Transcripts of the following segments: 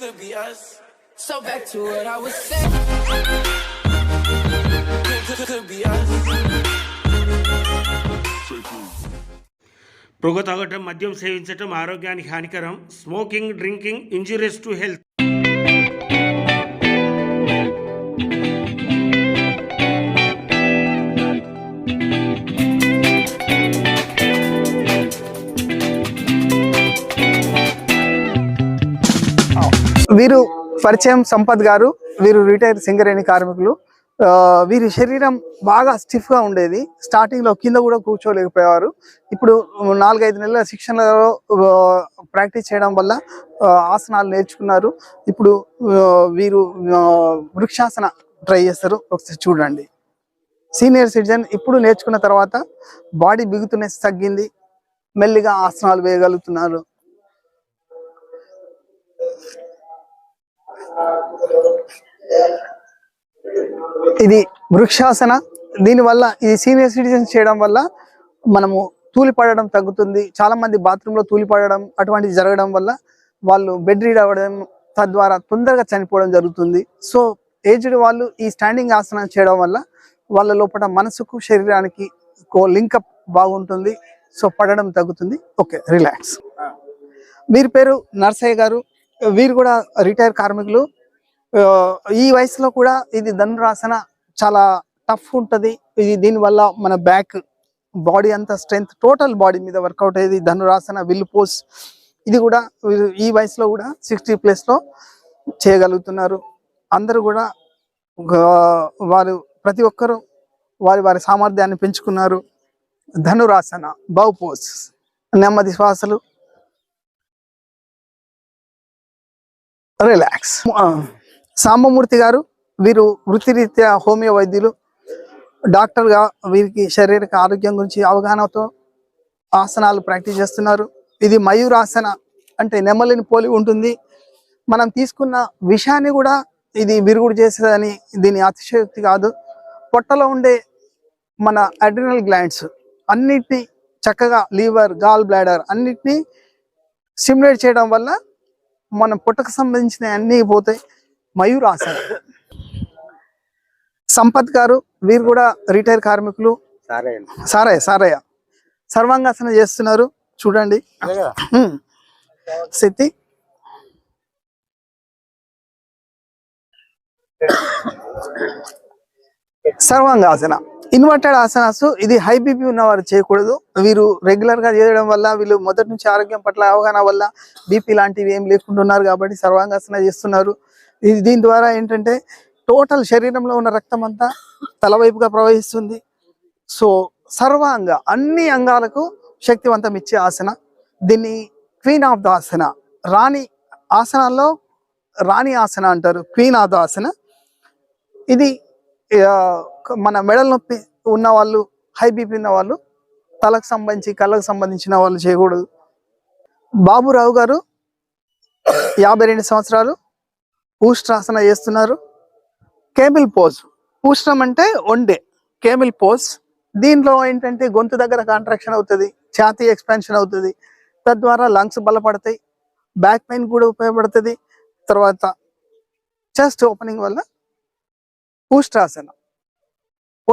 could be మద్యం సేవించటం ఆరోగ్యానికి హానికరం. Smoking drinking injuries to health పరిచయం సంపత్ గారు వీరు రిటైర్ సింగరేణి కార్మికులు. వీరి శరీరం బాగా స్టిఫ్గా ఉండేది. స్టార్టింగ్లో కింద కూడా కూర్చోలేకపోయేవారు. ఇప్పుడు నాలుగైదు నెలల శిక్షణలో ప్రాక్టీస్ చేయడం వల్ల ఆసనాలు నేర్చుకున్నారు. ఇప్పుడు వీరు వృక్షాసన ట్రై చేస్తారు. ఒకసారి చూడండి. సీనియర్ సిటిజన్ ఇప్పుడు నేర్చుకున్న తర్వాత బాడీ బిగుతునే తగ్గింది. మెల్లిగా ఆసనాలు వేయగలుగుతున్నారు. ఇది వృక్షాసన. దీనివల్ల ఇది సీనియర్ సిటిజన్స్ చేయడం వల్ల మనము తూలి పడడం తగ్గుతుంది. చాలా మంది బాత్రూంలో తూలి పడడం అటువంటివి జరగడం వల్ల వాళ్ళు బెడ్ రీడ్ అవ్వడం తద్వారా తొందరగా చనిపోవడం జరుగుతుంది. సో ఏజ్డ్ వాళ్ళు ఈ స్టాండింగ్ ఆసనం చేయడం వల్ల వాళ్ళ లోపల మనసుకు శరీరానికి లింకప్ బాగుంటుంది. సో పడడం తగ్గుతుంది. ఓకే రిలాక్స్ వీరి పేరు నర్సయ్య గారు. వీరు కూడా రిటైర్ కార్మికులు. ఈ వయసులో కూడా ఇది ధనురాసన చాలా టఫ్ ఉంటది. ఇది దీనివల్ల మన బ్యాక్ బాడీ అంతా స్ట్రెంగ్త్ టోటల్ బాడీ మీద వర్కౌట్ అయ్యేది ధనురాసన విల్ పోస్. ఇది కూడా ఈ వయసులో కూడా సిక్స్టీ ప్లస్లో చేయగలుగుతున్నారు. అందరూ కూడా వారు ప్రతి ఒక్కరూ వారి వారి సామర్థ్యాన్ని పెంచుకున్నారు. ధనురాసన బౌ పోస్. నెమ్మది శ్వాసలు. రిలాక్స్ సాంబమూర్తి గారు వీరు వృత్తిరీత్యా హోమియో వైద్యులు డాక్టర్గా వీరికి శారీరక ఆరోగ్యం గురించి అవగాహనతో ఆసనాలు ప్రాక్టీస్ చేస్తున్నారు. ఇది మయూరాసన అంటే నెమలిని పోలి ఉంటుంది. మనం తీసుకున్న విషయాన్ని కూడా ఇది విరుగుడు చేసేదని దీని అతిశయోక్తి కాదు. పొట్టలో ఉండే మన అడ్రినల్ గ్లాండ్స్ అన్నిటినీ చక్కగా లీవర్ గాల్ బ్లాడర్ అన్నిటినీ స్టిమ్యులేట్ చేయడం వల్ల మన పుట్టకు సంబంధించిన అన్ని పోతాయి. మయూరాసన సంపత్ గారు వీరు కూడా రిటైర్ కార్మికులు. సారయ్య. సారయ్య సర్వాంగాసన చేస్తున్నారు. చూడండి. స్థితి సర్వాంగాసన. ఇన్వర్టెడ్ ఆసనాస్ ఇది హై బీపీ ఉన్నవారు చేయకూడదు. వీరు రెగ్యులర్గా చేయడం వల్ల వీళ్ళు మొదటి నుంచి ఆరోగ్యం పట్ల అవగాహన వల్ల బీపీ లాంటివి ఏం లేకుండా ఉన్నారు కాబట్టి సర్వాంగాసన చేస్తున్నారు. ఇది దీని ద్వారా ఏంటంటే టోటల్ శరీరంలో ఉన్న రక్తం అంతా తలవైపుగా ప్రవహిస్తుంది. సో సర్వాంగ అన్ని అంగాలకు శక్తివంతం ఇచ్చే ఆసన దీన్ని క్వీన్ ఆఫ్ ద ఆసన రాణి ఆసనాల్లో రాణి ఆసన అంటారు. Queen of the asana. ఇది మన మెడల నొప్పి ఉన్న వాళ్ళు హై బీపీ ఉన్న వాళ్ళు తలకు సంబంధించి కళ్ళకు సంబంధించిన వాళ్ళు చేయకూడదు. బాబురావు గారు యాభై రెండు సంవత్సరాలు ఊష్ట్రాసన చేస్తున్నారు. కేమిల్ పోజ్. ఊష్ట్రం అంటే ఒండే కేమిల్ పోజ్. దీంట్లో ఏంటంటే గొంతు దగ్గర కాంట్రాక్షన్ అవుతుంది ఛాతీ ఎక్స్పాన్షన్ అవుతుంది. తద్వారా లంగ్స్ బలపడతాయి బ్యాక్ పెయిన్ కూడా ఉపయోగపడుతుంది. తర్వాత చెస్ట్ ఓపెనింగ్ వల్ల ఊష్ట్రాసన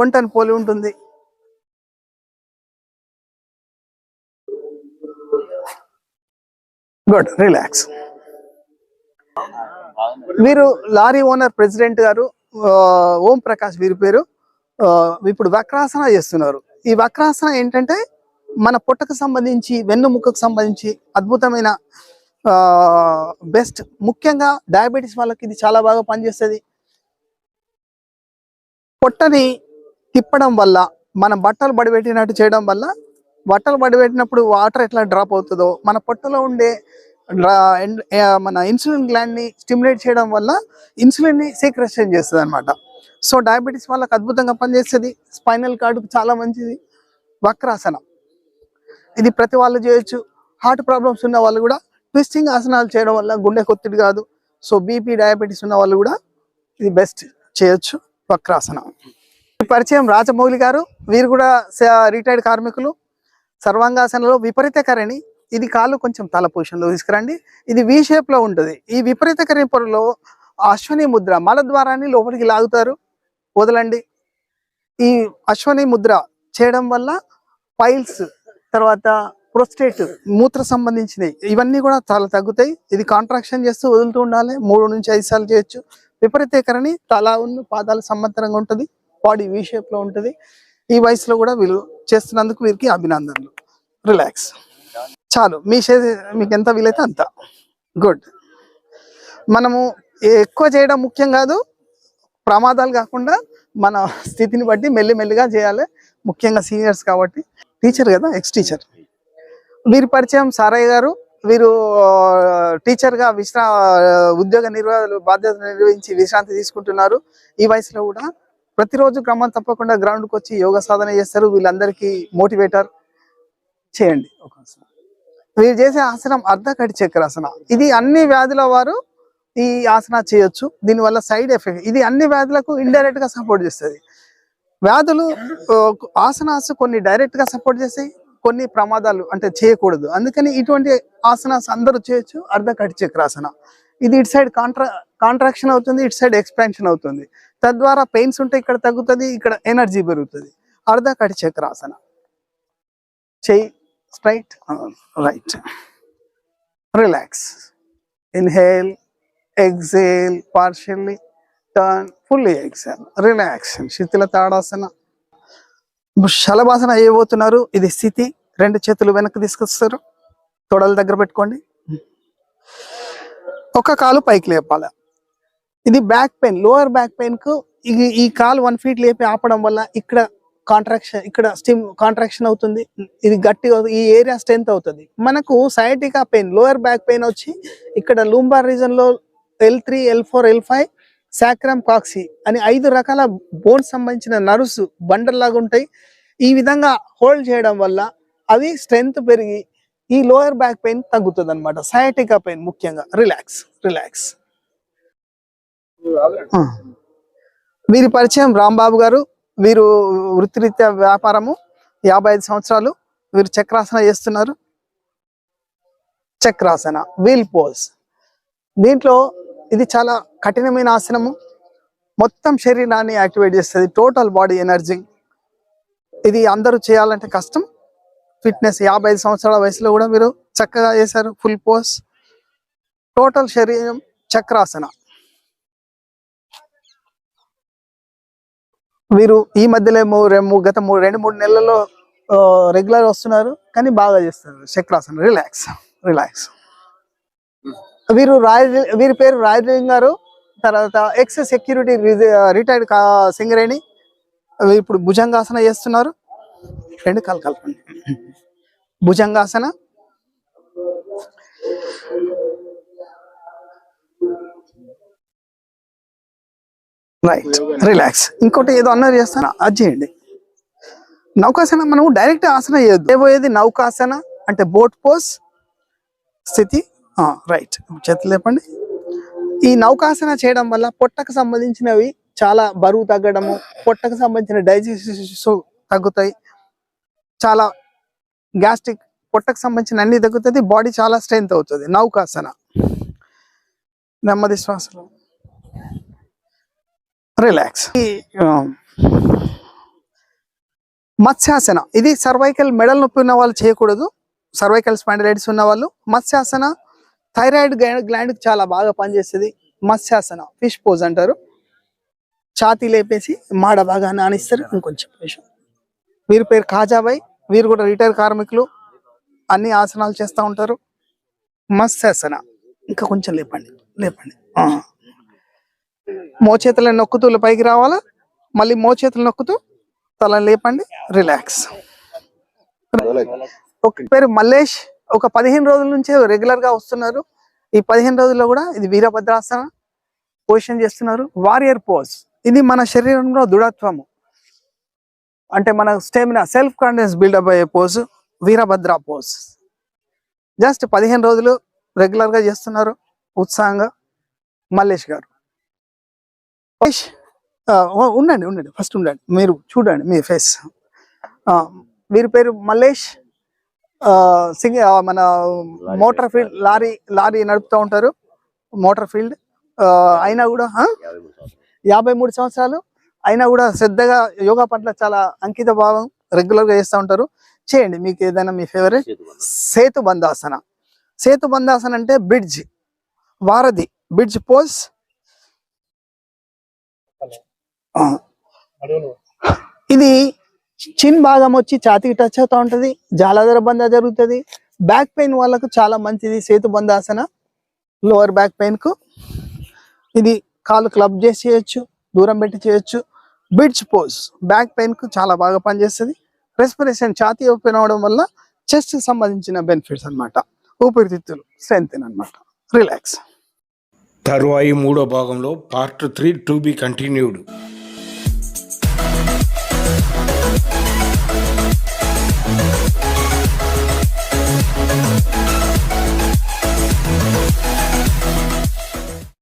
ఒంటని పోలి ఉంటుంది. గుడ్ రిలాక్స్ వీరు లారీ ఓనర్ ప్రెసిడెంట్ గారు ఓం ప్రకాష్ వీరి పేరు. ఇప్పుడు వక్రాసన చేస్తున్నారు. ఈ వక్రాసన ఏంటంటే మన పొట్టకు సంబంధించి వెన్నుముక్కకు సంబంధించి అద్భుతమైన బెస్ట్. ముఖ్యంగా డయాబెటీస్ వాళ్ళకి ఇది చాలా బాగా పనిచేస్తుంది. పొట్టని తిప్పడం వల్ల మన బట్టలు బడిపెట్టినట్టు చేయడం వల్ల బట్టలు బడిపెట్టినప్పుడు వాటర్ ఎట్లా డ్రాప్ అవుతుందో మన పొట్టలో ఉండే మన ఇన్సులిన్ గ్లాండ్ని స్టిమ్యులేట్ చేయడం వల్ల ఇన్సులిన్ని సీక్రెషన్ చేస్తుంది అనమాట సో డయాబెటీస్ వాళ్ళకి అద్భుతంగా పనిచేస్తుంది. స్పైనల్ కార్డుకు చాలా మంచిది. వక్రాసన. ఇది ప్రతి వాళ్ళు చేయొచ్చు. హార్ట్ ప్రాబ్లమ్స్ ఉన్న వాళ్ళు కూడా ట్విస్టింగ్ ఆసనాలు చేయడం వల్ల గుండె కొత్తిడి కాదు. సో బీపీ డయాబెటీస్ ఉన్న వాళ్ళు కూడా ఇది బెస్ట్ చేయొచ్చు. వక్రాసనం. పరిచయం రాజమౌళి గారు వీరు కూడా రిటైర్డ్ కార్మికులు. సర్వాంగాసనలో విపరీతకరణి. ఇది కాలు కొంచెం తల పొజిషన్ తీసుకురండి. ఇది వి షేప్లో ఉంటుంది. ఈ విపరీతకరణి పొరలో అశ్వని ముద్ర మల ద్వారాన్ని లోపలికి లాగుతారు. వదలండి. ఈ అశ్వని ముద్ర చేయడం వల్ల పైల్స్ తర్వాత ప్రొస్టేట్ మూత్ర సంబంధించినవి ఇవన్నీ కూడా చాలా తగ్గుతాయి. ఇది కాంట్రాక్షన్ చేస్తూ వదులుతూ ఉండాలి. మూడు నుంచి ఐదు సార్లు చేయొచ్చు. విపరీతీకరణి తల ఉన్న పాదాలు సమాంతరంగా ఉంటుంది. బాడీ వి షేప్లో ఉంటుంది. ఈ వయసులో కూడా వీళ్ళు చేస్తున్నందుకు వీరికి అభినందనలు. రిలాక్స్ చాలు. మీ చే మీకు ఎంత వీలైతే అంత. గుడ్ మనము ఎక్కువ చేయడం ముఖ్యం కాదు. ప్రమాదాలు కాకుండా మన స్థితిని బట్టి మెల్లిమెల్లిగా చేయాలి. ముఖ్యంగా సీనియర్స్ కాబట్టి. టీచర్ కదా ఎక్స్ టీచర్ వీరి పరిచయం సారయ్య గారు. వీరు టీచర్గా విశ్రా ఉద్యోగ నిర్వహణ బాధ్యత నిర్వహించి విశ్రాంతి తీసుకుంటున్నారు. ఈ వయసులో కూడా ప్రతిరోజు క్రమం తప్పకుండా గ్రౌండ్కి వచ్చి యోగ సాధన చేస్తారు. వీళ్ళందరికీ మోటివేటర్ చేయండి. వీరు చేసే ఆసనం అర్ధకటి చక్రాసన. ఇది అన్ని వ్యాధుల వారు ఈ ఆసన చేయొచ్చు. దీనివల్ల సైడ్ ఎఫెక్ట్ ఇది అన్ని వ్యాధులకు ఇండైరెక్ట్గా సపోర్ట్ చేస్తుంది. వ్యాధులు ఆసనాస్ కొన్ని డైరెక్ట్గా సపోర్ట్ చేస్తాయి. కొన్ని ప్రమాదాలు అంటే చేయకూడదు. అందుకని ఇటువంటి ఆసనాస్ అందరూ చేయొచ్చు. అర్ధ కటిచక్రాసన. ఇది ఇటు సైడ్ కాంట్రా కాంట్రాక్షన్ అవుతుంది ఇటు సైడ్ ఎక్స్పాన్షన్ అవుతుంది. తద్వారా పెయిన్స్ ఉంటే ఇక్కడ తగ్గుతుంది ఇక్కడ ఎనర్జీ పెరుగుతుంది. అర్ధ కటిచక్రాసన. చెయ్యి straight right. Relax. Inhale exhale partially turn fully exhale relax శిథిల tadasana. శలభాసన చేయబోతున్నారు ఇది స్థితి. రెండు చేతులు వెనక్కి తీసుకొస్తారు. తొడల దగ్గర పెట్టుకోండి. ఒక కాలు పైకి లేపాలి. ఇది బ్యాక్ పెయిన్ లోవర్ బ్యాక్ పెయిన్కు ఈ కాలు వన్ ఫీట్ లేపి ఆపడం వల్ల ఇక్కడ కాంట్రాక్షన్ ఇక్కడ స్టిమ్ కాంట్రాక్షన్ అవుతుంది. ఇది గట్టిగా ఈ ఏరియా స్ట్రెంత్ అవుతుంది. మనకు sciatica pain lower back pain వచ్చి ఇక్కడ lumbar రీజన్లో L three L four L five sacrum coccyx అని ఐదు రకాల బోన్స్ సంబంధించిన నర్వ్స్ బండల్ లాగా ఉంటాయి. ఈ విధంగా హోల్డ్ చేయడం వల్ల అవి స్ట్రెంగ్త్ పెరిగి ఈ లోయర్ బ్యాక్ పెయిన్ తగ్గుతుంది అనమాట సయాటికా పెయిన్ ముఖ్యంగా. Relax relax. వీరి పరిచయం రాంబాబు గారు. వీరు వృత్తిరీత్యా వ్యాపారము. యాభై ఐదు సంవత్సరాలు వీరు చక్రాసన చేస్తున్నారు. చక్రాసన వీల్ పోజ్ దీంట్లో ఇది చాలా కఠినమైన ఆసనము. మొత్తం శరీరాన్ని యాక్టివేట్ చేస్తుంది. టోటల్ బాడీ ఎనర్జీ ఇది అందరూ చేయాలంటే కష్టం. ఫిట్నెస్ యాభై ఐదు సంవత్సరాల వయసులో కూడా మీరు చక్కగా చేశారు. ఫుల్ పోస్ టోటల్ శరీరం చక్రాసన. వీరు ఈ మధ్యలో మూ- రె- గత మూడు రెండు మూడు నెలల్లో రెగ్యులర్ వస్తున్నారు. కానీ బాగా చేస్తారు. చక్రాసన. రిలాక్స్ రిలాక్స్ వీరు రాయ వీరి పేరు రాయలింగ్ గారు తర్వాత ఎక్స్ సెక్యూరిటీ రిటైర్డ్ సింగరేణి ఇప్పుడు భుజంగాసన చేస్తున్నారు. రెండు కాలు కలపండి. భుజంగాసన. Right relax. ఇంకోటి ఏదో అన్నారు చేస్తాను అది చేయండి. నౌకాసన మనం డైరెక్ట్ ఆసన చేయొద్దు. ఏబోయేది నౌకాసన అంటే బోట్ పోస్ స్థితి రైట్ చేతులు లేపండి. ఈ నౌకాసన చేయడం వల్ల పొట్టకు సంబంధించినవి చాలా బరువు తగ్గడము పొట్టకు సంబంధించిన డైజెస్టివ్స్ తగ్గుతాయి. చాలా గ్యాస్ట్రిక్ పొట్టకు సంబంధించిన అన్ని తగ్గుతుంది బాడీ చాలా స్ట్రెంత్ అవుతుంది. నౌకాసన. నెమ్మది శ్వాసలో. రిలాక్స్. మత్స్యాసన. ఇది సర్వైకల్ మెడల్ నొప్పి ఉన్న వాళ్ళు చేయకూడదు. సర్వైకల్ స్పాండిలైటిస్ ఉన్న వాళ్ళు మత్స్యాసన థైరాయిడ్ గ్లాండ్ చాలా బాగా పనిచేస్తుంది. మత్స్యాసన ఫిష్ పోజ్ అంటారు. ఛాతీ లేపేసి మాడ బాగా నానిస్తారు ఇంకొంచెం కొంచెం వీరి పేరు కాజాబాయ్. వీరు కూడా రిటైర్ కార్మికులు. అన్ని ఆసనాలు చేస్తూ ఉంటారు. మత్స్యాసన. ఇంకా కొంచెం లేపండి. లేపండి. మోచేతులను నొక్కుతూ పైకి రావాలా? మళ్ళీ మోచేతులు నొక్కుతూ తల లేపండి. రిలాక్స్. ఒక పేరు మల్లేష్. ఒక పదిహేను రోజుల నుంచే రెగ్యులర్గా వస్తున్నారు. ఈ పదిహేను రోజుల్లో కూడా ఇది వీరభద్రాసన పొజిషన్ చేస్తున్నారు. వారియర్ పోజ్ ఇది మన శరీరంలో దృఢత్వము. అంటే మన stamina self confidence build up అయ్యే పోజ్ వీరభద్ర పోజ్ జస్ట్ పదిహేను రోజులు రెగ్యులర్గా చేస్తున్నారు ఉత్సాహంగా మల్లేష్ గారు. ఉండండి ఉండండి ఫస్ట్ ఉండండి. మీరు చూడండి మీ ఫేస్ వీరి పేరు మల్లేష్. సింగ మన మోటార్ ఫీల్డ్ లారీ లారీ నడుపుతూ ఉంటారు. Motor field. ఆ, అయినా కూడా? యాభై మూడు సంవత్సరాలు. అయినా కూడా శ్రద్ధగా యోగా పట్ల చాలా అంకిత భావం రెగ్యులర్గా చేస్తూ ఉంటారు. చేయండి మీకు ఏదైనా మీ ఫేవరెట్ సేతు బంధాసన. సేతు బంధాసన. అంటే బ్రిడ్జ్ వారధి బ్రిడ్జ్ పోజ్ ఇది చిన్ భాగం వచ్చి ఛాతికి టచ్ అవుతూ ఉంటది జాలాధార బంధ జరుగుతుంది. బ్యాక్ పెయిన్ వాళ్ళకు చాలా మంచిది సేతు బంధాసన లోవర్ బ్యాక్ పెయిన్కు ఇది కాలు క్లబ్ చేసి చేయొచ్చు దూరం పెట్టి చేయొచ్చు. బిడ్స్ పోజ్ బ్యాక్ పెయిన్కు చాలా బాగా పనిచేస్తుంది. రెస్పిరేషన్ ఛాతీ ఓపెన్ అవడం వల్ల చెస్ట్కి సంబంధించిన బెనిఫిట్స్ అన్నమాట. ఊపిరితిత్తులు స్ట్రెంగ్ అన్నమాట. రిలాక్స్. తరువాయి మూడో భాగంలో part three to be continued.